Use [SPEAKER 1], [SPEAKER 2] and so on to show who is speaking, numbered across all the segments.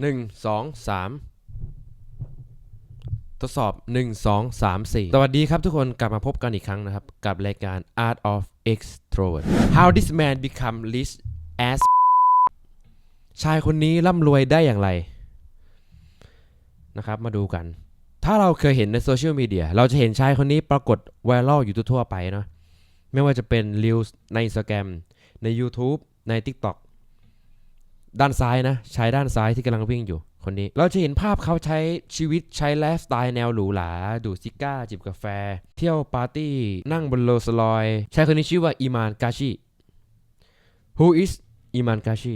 [SPEAKER 1] หนึ่งสองสามทดสอบหนึ่งสองสามสี่สวัสดีครับทุกคนกลับมาพบกันอีกครั้งนะครับ กับรายการ Art of Extrovert How this man become rich as ชายคนนี้ร่ำรวยได้อย่างไร นะครับ มาดูกัน ถ้าเราเคยเห็นในโซเชียลมีเดียเราจะเห็นชายคนนี้ปรากฏไวรัลอยู่ทั่วไปเนาะไม่ว่าจะเป็น Reels ใน Instagram ใน YouTube ใน TikTok ด้านซ้ายนะชายด้านซ้ายที่กำลังวิ่งอยู่คนนี้ เราจะเห็นภาพเขาใช้ชีวิตใช้ไลฟ์สไตล์แนวหรูหราดูซิก้า จิบกาแฟ เที่ยวปาร์ตี้ นั่งบนโรลส์รอยชายคนนี้ชื่อว่าอีมานกาชิ Who is อีมานกาชิ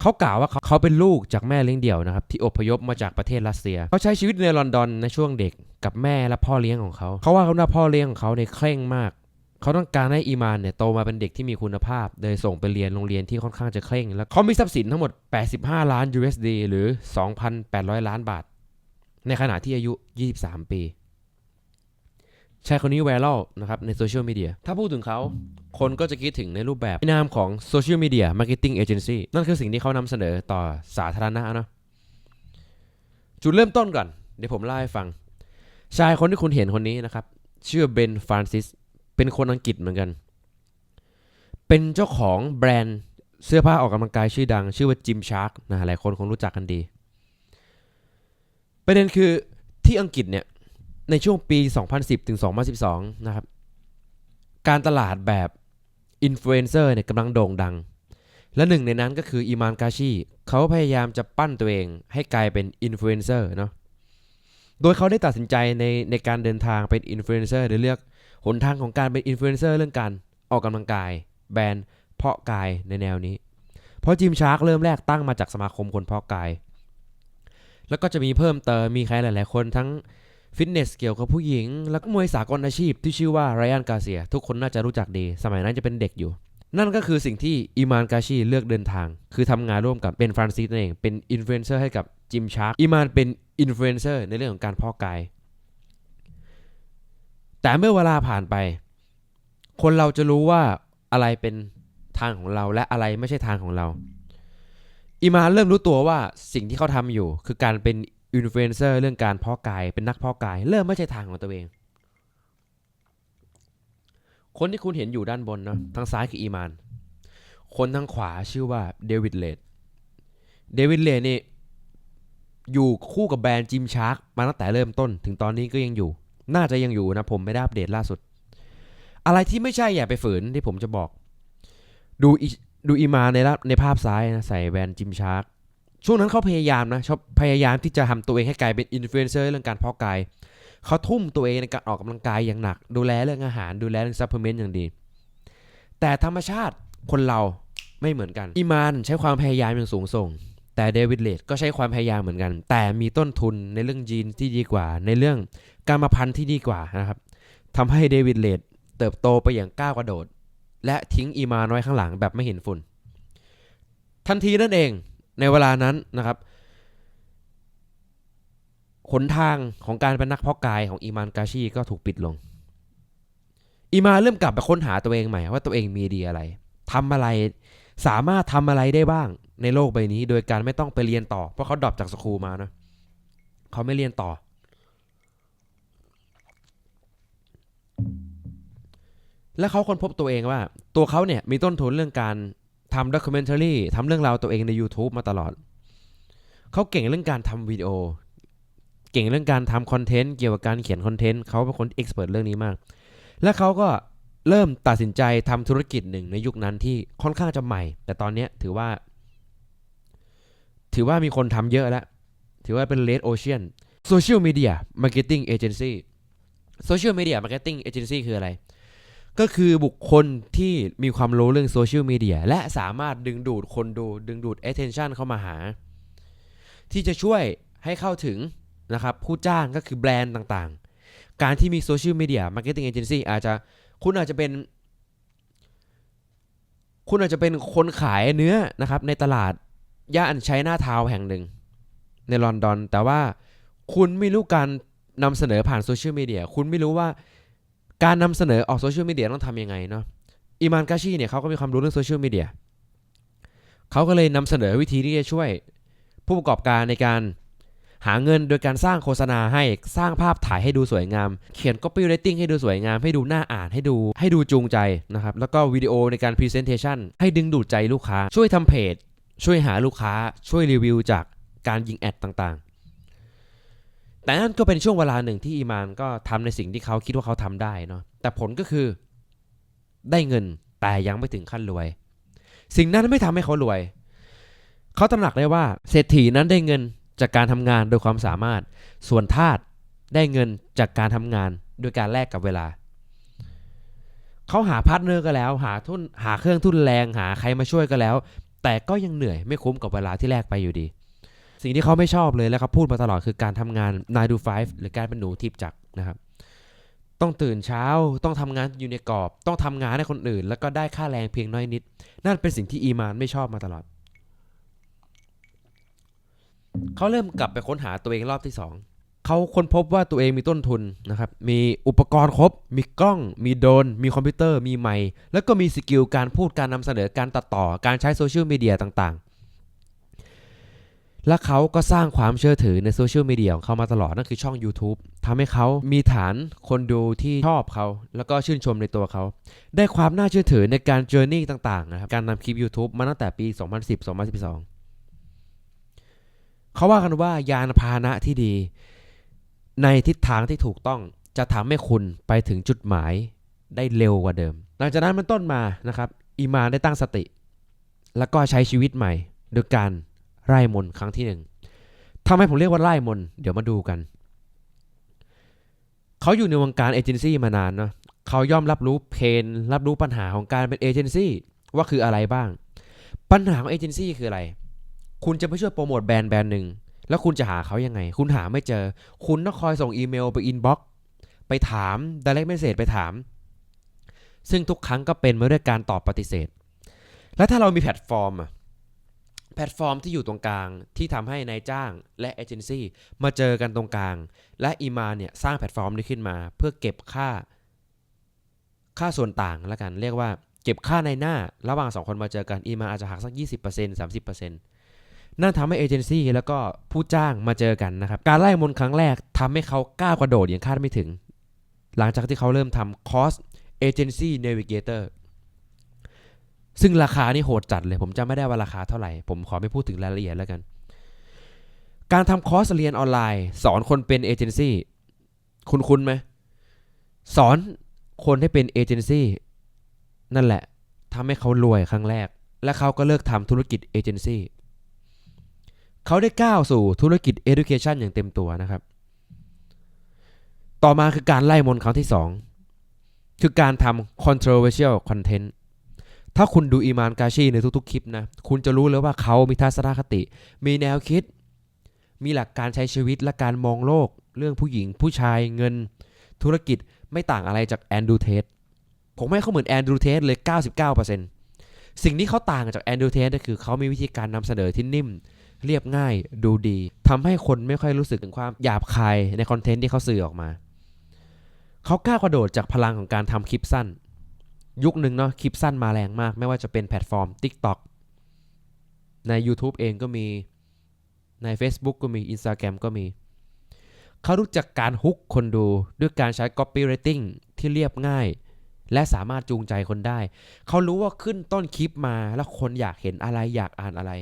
[SPEAKER 1] เขากล่าวว่าเขาเขาเป็นลูกจากแม่เลี้ยงเดี่ยวนะครับ ที่อพยพมาจากประเทศรัสเซีย เขาใช้ชีวิตในลอนดอนในช่วงเด็กกับแม่และพ่อเลี้ยงของเขา เขาว่าเขาหน้าพ่อเลี้ยงของเขาในเคร่งมาก เขาต้องการให้อีมานเนี่ยโตมาเป็นเด็กที่มีคุณภาพโดยส่งไปเรียนโรงเรียนที่ค่อนข้างจะเคร่ง แล้วเขามีทรัพย์สินทั้งหมด 85 ล้าน USD หรือ 2,800 ล้านบาท ในขณะที่อายุ 23 ปีชายคนนี้ไวรัลนะครับในโซเชียลมีเดียถ้าพูดถึงเขาคนก็จะคิดถึงในรูปแบบนามของโซเชียลมีเดียมาร์เก็ตติ้งเอเจนซี่นั่นคือสิ่งที่เขานำเสนอต่อสาธารณะนะจุดเริ่มต้นก่อน เดี๋ยวผมเล่าให้ฟัง ชายคนที่คุณเห็นคนนี้นะครับ ชื่อเบนฟรานซิส เป็นคนอังกฤษเหมือนกัน เป็นเจ้าของแบรนด์เสื้อผ้าออกกำลังกายชื่อดัง ชื่อว่าจิมชาร์กนะหลายคนคงรู้จักกันดี ประเด็นคือที่อังกฤษเนี่ย ในช่วงปี 2010 ถึง 2012 นะครับ การตลาดแบบอินฟลูเอนเซอร์เนี่ยกำลังโด่งดัง และหนึ่งในนั้นก็คืออีมานกาชีเขาพยายามจะปั้นตัวเองให้กลายเป็นอินฟลูเอนเซอร์เนาะ โดยเขาได้ตัดสินใจในในการเดินทางเป็นอินฟลูเอนเซอร์โดยเลือกหนทางของการเป็นอินฟลูเอนเซอร์เรื่องการออกกำลังกาย แบรนด์เพาะกายในแนวนี้ เพราะจิมชาร์กเริ่มแรกตั้งมาจากสมาคมคนเพาะกาย แล้วก็จะมีเพิ่มเติมมีใครหลาย ๆ คนทั้งฟิตเนสเกี่ยวกับผู้หญิง แล้วก็มวยสากลอาชีพที่ชื่อว่าไรอันกาเซีย ทุกคนน่าจะรู้จักดี สมัยนั้นจะเป็นเด็กอยู่ นั่นก็คือสิ่งที่อีมานกาชีเลือกเดินทาง คือทำงานร่วมกับเบนฟรานซิสนั่นเอง เป็นอินฟลูเอนเซอร์ให้กับจิมชาร์กอีมานเป็นอินฟลูเอนเซอร์ในเรื่องของการพาะกาย แต่เมื่อเวลาผ่านไป คนเราจะรู้ว่าอะไรเป็นทางของเราและอะไรไม่ใช่ทางของเราอีมานเริ่มรู้ตัวว่าสิ่งที่เขาทำอยู่ คือการเป็นอินฟลูเอนเซอร์เรื่องการพาะกาย เป็นนักพาะกาย เริ่มไม่ใช่ทางของตัวเอง คนที่คุณเห็นอยู่ด้านบนเนาะทางซ้ายคืออีมาน คนทางขวาชื่อว่าเดวิดเลดเดวิดเลดนี่อยู่คู่กับแบรนด์จิมชาร์กมาตั้งแต่เริ่มต้น ถึงตอนนี้ก็ยังอยู่ น่าจะยังอยู่นะผมไม่ได้อัปเดตล่าสุด อะไรที่ไม่ใช่อย่าไปฝืนที่ผมจะบอก ดูอีดูอีมาในละในภาพซ้ายนะใส่แบรนด์จิมชาร์กช่วงนั้นเขาพยายามนะชอบพยายามที่จะทำตัวเองให้กลายเป็นอินฟลูเอนเซอร์เรื่องการเพาะกาย เขาทุ่มตัวเองในการออกกำลังกายอย่างหนัก ดูแลเรื่องอาหารดูแลเรื่องซัพพลีเมนต์อย่างดี แต่ธรรมชาติคนเราไม่เหมือนกัน อีมานใช้ความพยายามอย่างสูงส่ง แต่เดวิดเลดก็ใช้ความพยายามเหมือนกัน แต่มีต้นทุนในเรื่องยีนที่ดีกว่า ในเรื่องการมาพันธุ์ที่ดีกว่านะครับทำให้เดวิดเลดเติบโตไปอย่างก้าวกระโดด และทิ้งอีมานไว้ข้างหลังแบบไม่เห็นฝุ่น ทันทีนั่นเองในเวลานั้นนะครับ หนทางของการเป็นนักเพาะกายของอีมานกาชีก็ถูกปิดลง อีมาเริ่มกลับไปค้นหาตัวเองใหม่ว่าตัวเองมีดีอะไรทำอะไรสามารถทำอะไรได้บ้างในโลกใบนี้ โดยการไม่ต้องไปเรียนต่อ เพราะเขาดรอปจากสคูลมานะเขาไม่เรียนต่อ และเขาค้นพบตัวเองว่า ตัวเขาเนี่ยมีต้นทุนเรื่องการทำด็อกิเมนทารีทำเรื่องราวตัวเองใน YouTube มาตลอด เขาเก่งเรื่องการทำวิดีโอ เก่งเรื่องการทำคอนเทนต์เกี่ยวกับการเขียนคอนเทนต์เขาเป็นคนเอ็กซ์เพรสเรื่องนี้มาก และเขาก็เริ่มตัดสินใจทำธุรกิจหนึ่งในยุคนั้นที่ค่อนข้างจะใหม่ แต่ตอนนี้ถือว่า ถือว่ามีคนทำเยอะแล้ว ถือว่าเป็นเลดโอเชียนโซเชียลมีเดียมาร์เก็ตติ้งเอเจนซี่โซเชียลมีเดียมาร์เก็ตติ้งเอเจนซี่คืออะไร ก็คือบุคคลที่มีความรู้เรื่องโซเชียลมีเดียและสามารถดึงดูดคนดู ดึงดูด attention เข้ามาหา ที่จะช่วยให้เข้าถึง นะครับผู้จ้างก็คือแบรนด์ต่างๆ การที่มีโซเชียลมีเดียมาร์เก็ตติ้งเอเจนซี่อาจจะคุณอาจจะเป็น คุณอาจจะเป็นคนขายเนื้อนะครับในตลาดย่านชัยนาทาวแห่งหนึ่ง ในลอนดอน แต่ว่าคุณไม่รู้การนำเสนอผ่านโซเชียลมีเดียคุณไม่รู้ว่าการนำเสนอออกโซเชียลมีเดียต้องทำยังไงเนาะอีมานกาชีเนี่ยเขาก็มีความรู้เรื่องโซเชียลมีเดียเขาก็เลยนำเสนอวิธีที่จะช่วยผู้ประกอบการในการ หาเงินโดยการสร้างโฆษณาให้สร้างภาพถ่ายให้ดูสวยงาม เขียน copywriting ให้ดูสวยงาม ให้ดูน่าอ่านให้ดู ให้ดูจูงใจนะครับแล้วก็วิดีโอในการ presentation ให้ดึงดูดใจลูกค้า ช่วยทำเพจ ช่วยหาลูกค้าช่วยรีวิวจากการยิงแอดต่างๆ แต่นั่นก็เป็นช่วงเวลาหนึ่งที่อีมานก็ทำในสิ่งที่เขาคิดว่าเขาทำได้เนาะแต่ผลก็คือได้เงินแต่ยังไม่ถึงขั้นรวย สิ่งนั้นไม่ทำให้เขารวย เขาตระหนักได้ว่าเศรษฐีนั้นได้เงิน จากการทำงานโดยความสามารถ ส่วนทาสได้เงินจากการทำงานโดยการแลกกับเวลา เขาหาพาร์ทเนอร์ก็แล้ว หาทุนหาเครื่องทุนแรงหาใครมาช่วยก็แล้ว แต่ก็ยังเหนื่อยไม่คุ้มกับเวลาที่แลกไปอยู่ดี สิ่งที่เขาไม่ชอบเลยและเขาพูดมาตลอดคือการทำงาน9 to 5หรือการเป็นหนูทิพจักนะครับต้องตื่นเช้า ต้องทำงานอยู่ในกรอบ ต้องทำงานให้คนอื่น แล้วก็ได้ค่าแรงเพียงน้อยนิด นั่นเป็นสิ่งที่อีมานไม่ชอบมาตลอด เขาเริ่มกลับไปค้นหาตัวเองรอบที่ 2 เขาค้นพบว่าตัวเองมีต้นทุนนะครับ มีอุปกรณ์ครบ มีกล้อง มีโดรน มีคอมพิวเตอร์ มีไมค์ แล้วก็มีสกิลการพูด การนำเสนอ การตัดต่อ การใช้โซเชียลมีเดียต่างๆ และเขาก็สร้างความเชื่อถือในโซเชียลมีเดียของเขามาตลอด นั่นคือช่อง YouTube ทำให้เขามีฐานคนดูที่ชอบเขา แล้วก็ชื่นชมในตัวเขา ได้ความน่าเชื่อถือในการเจอร์นี่ต่างๆนะครับ การนำคลิป YouTube มาตั้งแต่ปี 2010-2012 เขาว่ากันว่ายานพาหนะที่ดี ในทิศทางที่ถูกต้องจะทำให้คุณไปถึงจุดหมายได้เร็วกว่าเดิม หลังจากนั้นมันต้นมานะครับอีมานได้ตั้งสติ แล้วก็ใช้ชีวิตใหม่โดยการไล่มนครั้งที่หนึ่งทำไมผมเรียกว่าไล่มน เดี๋ยวมาดูกัน เขาอยู่ในวงการเอเจนซี่มานานเนาะเขาย่อมรับรู้เพนรับรู้ปัญหาของการเป็นเอเจนซี่ว่าคืออะไรบ้าง ปัญหาของเอเจนซี่คืออะไร คุณจะไปช่วยโปรโมทแบรนด์แบรนด์หนึ่งแล้วคุณจะหาเขายังไง คุณหาไม่เจอ คุณต้องคอยส่งอีเมลไปอินบ็อกซ์ไปถาม direct message ไปถาม ซึ่งทุกครั้งก็เป็นมาด้วยการตอบปฏิเสธ แล้วถ้าเรามีแพลตฟอร์มอะแพลตฟอร์มที่อยู่ตรงกลางที่ทำให้นายจ้างและเอเจนซี่มาเจอกันตรงกลาง และอีมาเนี่ยสร้างแพลตฟอร์มนี้ขึ้นมา เพื่อเก็บค่า ค่าส่วนต่างแล้วกัน เรียกว่าเก็บค่าในหน้า ระหว่างสองคนมาเจอกันอีมาอาจจะหักสัก 20% 30% นั่นทำให้เอเจนซี่แล้วก็ผู้จ้างมาเจอกันนะครับ การไล่มนครั้งแรกทำให้เขาก้าวกระโดดอย่างคาดไม่ถึง หลังจากที่เขาเริ่มทำคอสเอเจนซี่เนวิเกเตอร์ซึ่งราคานี่โหดจัดเลย ผมจำไม่ได้ว่าราคาเท่าไหร่ ผมขอไม่พูดถึงรายละเอียดแล้วกัน การทำคอร์สเรียนออนไลน์ สอนคนเป็นเอเจนซี่คุณคุณไหมสอนคนให้เป็นเอเจนซี่นั่นแหละทำให้เขารวยครั้งแรก และเขาก็เลิกทำธุรกิจเอเจนซี่ เขาได้ก้าวสู่ธุรกิจ Education อย่างเต็มตัวนะครับ ต่อมาคือการไล่มนต์ครั้งที่ 2 คือการทำ controversial content ถ้าคุณดูอีมานกาชีในทุกๆ คลิปนะ คุณจะรู้เลยว่าเขามีทัศนคติ มีแนวคิด มีหลักการใช้ชีวิตและการมองโลก เรื่องผู้หญิง ผู้ชายเงิน ธุรกิจไม่ต่างอะไรจากแอนดูเทสผมให้เขาเหมือนแอนดูเทสเลย 99%สิ่งที่เขาต่างจากแอนดูเทสก็คือเขามีวิธีการนำเสนอที่นิ่ม เรียบง่ายดูดีทำให้คนไม่ค่อยรู้สึกถึงความหยาบคายในคอนเทนต์ที่เขาสื่อออกมา เขากล้ากระโดดจากพลังของการทำคลิปสั้น ยุคหนึ่งเนาะคลิปสั้นมาแรงมาก ไม่ว่าจะเป็นแพลตฟอร์ม TikTok ใน YouTube เองก็มีใน Facebook ก็มี Instagram ก็มี เขารู้จักการฮุกคนดูด้วยการใช้ copywriting ที่เรียบง่าย และสามารถจูงใจคนได้ เขารู้ว่าขึ้นต้นคลิปมาแล้วคนอยากเห็นอะไรอยากอ่านอะไร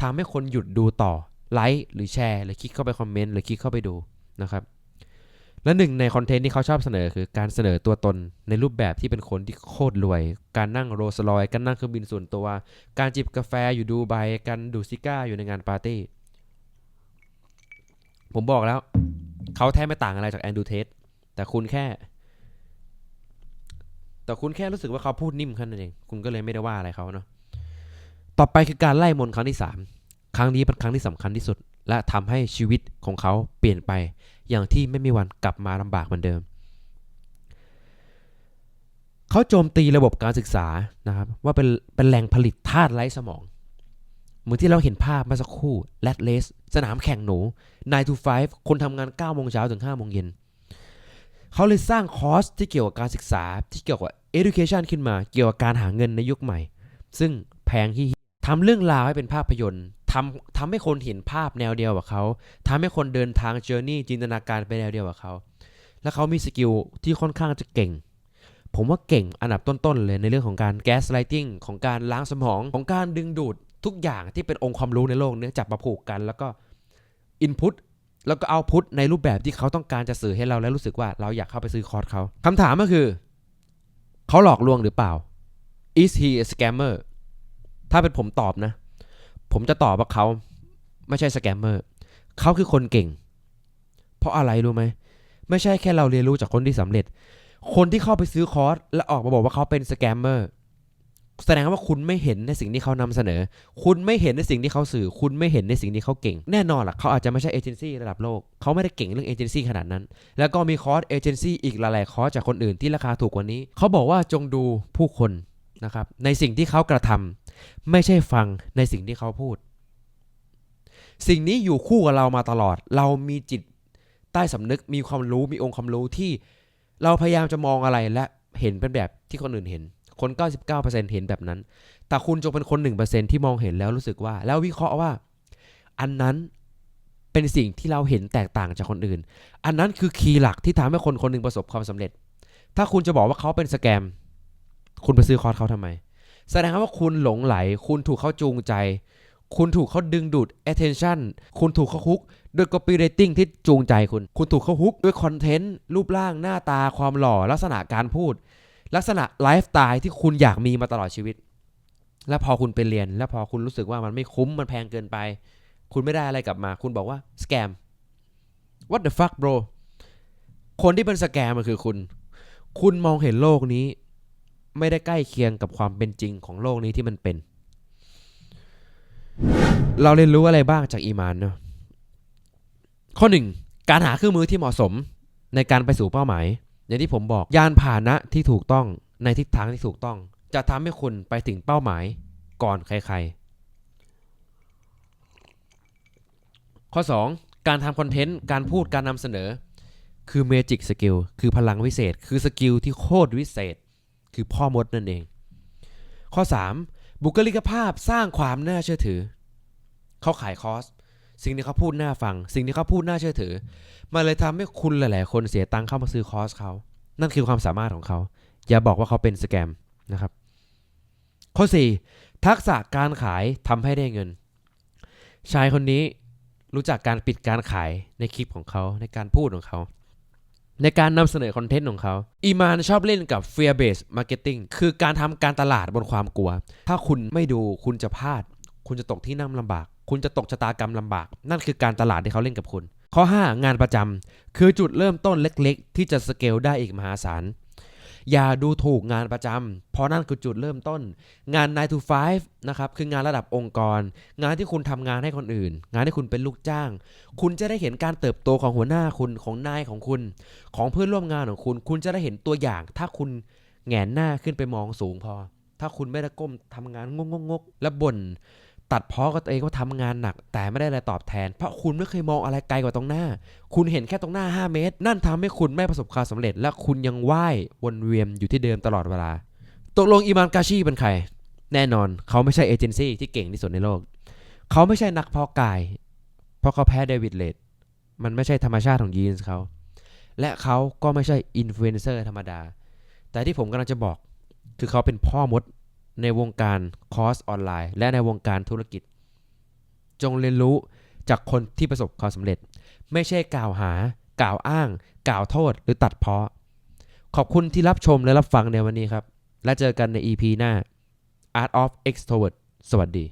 [SPEAKER 1] ทำให้คนหยุดดูต่อไลค์หรือแชร์หรือคลิกเข้าไปคอมเมนต์หรือคลิกเข้าไปดูนะครับและหนึ่งในคอนเทนต์ที่เขาชอบเสนอคือการเสนอตัวตนในรูปแบบที่เป็นคนที่โคตรรวย การนั่งโรลส์รอยซ์การนั่งเครื่องบินส่วนตัว การจิบกาแฟอยู่ดูไบการดูซิก้าอยู่ในงานปาร์ตี้ ผมบอกแล้ว เขาแทบไม่ต่างอะไรจากแอนดูเทสแต่คุณแค่ แต่คุณแค่รู้สึกว่าเขาพูดนิ่มแค่นั้นเอง คุณก็เลยไม่ได้ว่าอะไรเขาเนาะ ต่อไปคือการไล่มนครั้งที่ 3 ครั้งนี้เป็นครั้งที่สำคัญที่สุด และทำให้ชีวิตของเขาเปลี่ยนไป อย่างที่ไม่มีวันกลับมาลำบากเหมือนเดิม เขาโจมตีระบบการศึกษานะครับว่าเป็นเป็นแหล่งผลิตธาตุไร้สมอง เหมือนที่เราเห็นภาพเมื่อสักครู่แรดเลสสนามแข่งหนู9 to 5 คนทำงาน9โมงเช้าถึง5โมงเย็นเขาเลยสร้างคอร์สที่เกี่ยวกับการศึกษาที่เกี่ยวกับ education ขึ้นมา เกี่ยวกับการหาเงินในยุคใหม่ ซึ่งแพงที่ ทำเรื่องราวให้เป็นภาพยนตร์ทำทำให้คนเห็นภาพแนวเดียวกับเขาทำให้คนเดินทางเจอร์นี่จินตนาการไปแนวเดียวกับเขา แล้วเขามีสกิลที่ค่อนข้างจะเก่ง ผมว่าเก่งอันดับต้นๆเลยในเรื่องของการแก๊สไลติงของการล้างสมองของการดึงดูดทุกอย่างที่เป็นองค์ความรู้ในโลกเนี้จับมาผูกกัน แล้วก็อินพุตแล้วก็เอาพุตในรูปแบบที่เขาต้องการจะสื่อให้เราและรู้สึกว่าเราอยากเข้าไปซื้อคอร์สเขาคำถามก็คือ เขาหลอกลวงหรือเปล่า is he a scammer ถ้าเป็นผมตอบนะ ผมจะตอบว่าเขาไม่ใช่สแกมเมอร์เขาคือคนเก่ง เพราะอะไรรู้ไหม ไม่ใช่แค่เราเรียนรู้จากคนที่สำเร็จ คนที่เข้าไปซื้อคอร์สแล้วออกมาบอกว่าเขาเป็นสแกมเมอร์แสดงว่าคุณไม่เห็นในสิ่งที่เขานำเสนอ คุณไม่เห็นในสิ่งที่เขาสื่อ คุณไม่เห็นในสิ่งที่เขาเก่ง แน่นอนล่ะ เขาอาจจะไม่ใช่เอเจนซี่ระดับโลก เขาไม่ได้เก่งเรื่องเอเจนซี่ขนาดนั้น แล้วก็มีคอร์สเอเจนซี่อีกหลายๆคอร์สจากคนอื่นที่ราคาถูกกว่านี้ เขาบอกว่าจงดูผู้คนนะครับในสิ่งที่เขากระทำ ไม่ใช่ฟังในสิ่งที่เขาพูด สิ่งนี้อยู่คู่กับเรามาตลอด เรามีจิตใต้สำนึกมีความรู้มีองค์ความรู้ที่เราพยายามจะมองอะไรและเห็นเป็นแบบที่คนอื่นเห็น คน 99%เห็นแบบนั้น แต่คุณจงเป็นคน 1%ที่มองเห็นแล้วรู้สึกว่า แล้ววิเคราะห์ว่า อันนั้นเป็นสิ่งที่เราเห็นแตกต่างจากคนอื่น อันนั้นคือคีย์หลักที่ทำให้คนคนหนึ่งประสบความสำเร็จ ถ้าคุณจะบอกว่าเขาเป็นสแกม คุณไปซื้อคอร์สเขาทำไม แสดงว่าคุณหลงไหล คุณถูกเขาจูงใจ คุณถูกเขาดึงดูด attention คุณถูกเขาฮุกด้วย copywriting ที่จูงใจคุณ คุณถูกเขาฮุกด้วยคอนเทนต์รูปร่างหน้าตาความหล่อลักษณะการพูด ลักษณะไลฟ์สไตล์ที่คุณอยากมีมาตลอดชีวิต แล้วพอคุณไปเรียน แล้วพอคุณรู้สึกว่ามันไม่คุ้มมันแพงเกินไป คุณไม่ได้อะไรกลับมา คุณบอกว่าสแกม what the fuck bro คนที่เป็นสแกมมันคือคุณ คุณมองเห็นโลกนี้ ไม่ได้ใกล้เคียงกับความเป็นจริงของโลกนี้ที่มันเป็น เราเรียนรู้อะไรบ้างจากอีมานเนาะข้อหนึ่งการหาเครื่องมือที่เหมาะสมในการไปสู่เป้าหมาย อย่างที่ผมบอกยานพาหนะที่ถูกต้องในทิศทางที่ถูกต้อง จะทำให้คุณไปถึงเป้าหมายก่อนใครๆ ข้อ 2 การทำคอนเทนต์ การพูดการนำเสนอ คือเมจิกสกิลคือพลังวิเศษ คือสกิลที่โคตรวิเศษ คือพ่อมดนั่นเอง ข้อ 3 บุคลิกภาพสร้างความน่าเชื่อถือ เขาขายคอส สิ่งที่เขาพูดน่าฟัง สิ่งที่เขาพูดน่าเชื่อถือ มันเลยทำให้คุณหลาย ๆ คนเสียตังค์เข้ามาซื้อคอสเขา นั่นคือความสามารถของเขา อย่าบอกว่าเขาเป็นสแกมนะครับ ข้อ 4 ทักษะการขายทำให้ได้เงิน ชายคนนี้รู้จักการปิดการขายในคลิปของเขาในการพูดของเขา ในการนำเสนอคอนเทนต์ของเขาอีมานชอบเล่นกับ fear based marketing คือการทำการตลาดบนความกลัว ถ้าคุณไม่ดูคุณจะพลาด คุณจะตกที่นั่งลำบาก คุณจะตกชะตากรรมลำบาก นั่นคือการตลาดที่เขาเล่นกับคุณ ข้อ 5 งานประจำคือจุดเริ่มต้นเล็กๆ ที่จะสเกลได้อีกมหาศาล อย่าดูถูกงานประจำเพราะนั่นคือจุดเริ่มต้น งาน 9 to 5 นะครับ คืองานระดับองค์กร งานที่คุณทำงานให้คนอื่น งานที่คุณเป็นลูกจ้าง คุณจะได้เห็นการเติบโตของหัวหน้าคุณของนายของคุณ ของเพื่อนร่วมงานของคุณ คุณจะได้เห็นตัวอย่าง ถ้าคุณแหงนหน้าขึ้นไปมองสูงพอ ถ้าคุณไม่ได้ก้มทำงานงกงกและบ่น ตัดพ้อกับตัวเองว่าทำงานหนัก แต่ไม่ได้อะไรตอบแทน เพราะคุณไม่เคยมองอะไรไกลกว่าตรงหน้า คุณเห็นแค่ตรงหน้า 5 เมตร นั่นทำให้คุณไม่ประสบความสำเร็จ และคุณยังว่ายวนเวียนอยู่ที่เดิมตลอดเวลา ตกลงอิมานกาชีเป็นใคร แน่นอนเขาไม่ใช่เอเจนซี่ที่เก่งที่สุดในโลก เขาไม่ใช่นักเพาะกาย เพราะเขาแพ้เดวิดเลดมันไม่ใช่ธรรมชาติของยีนส์เขาและเขาก็ไม่ใช่อินฟลูเอนเซอร์ธรรมดา แต่ที่ผมกำลังจะบอกคือเขาเป็นพ่อมด ในวงการคอร์สออนไลน์ และในวงการธุรกิจ จงเรียนรู้จากคนที่ประสบความสำเร็จ ไม่ใช่กล่าวหา กล่าวอ้าง กล่าวโทษหรือตัดเพ้อขอบคุณที่รับชมและรับฟังในวันนี้ครับ และเจอกันใน EP หน้า Art of Extrovert สวัสดี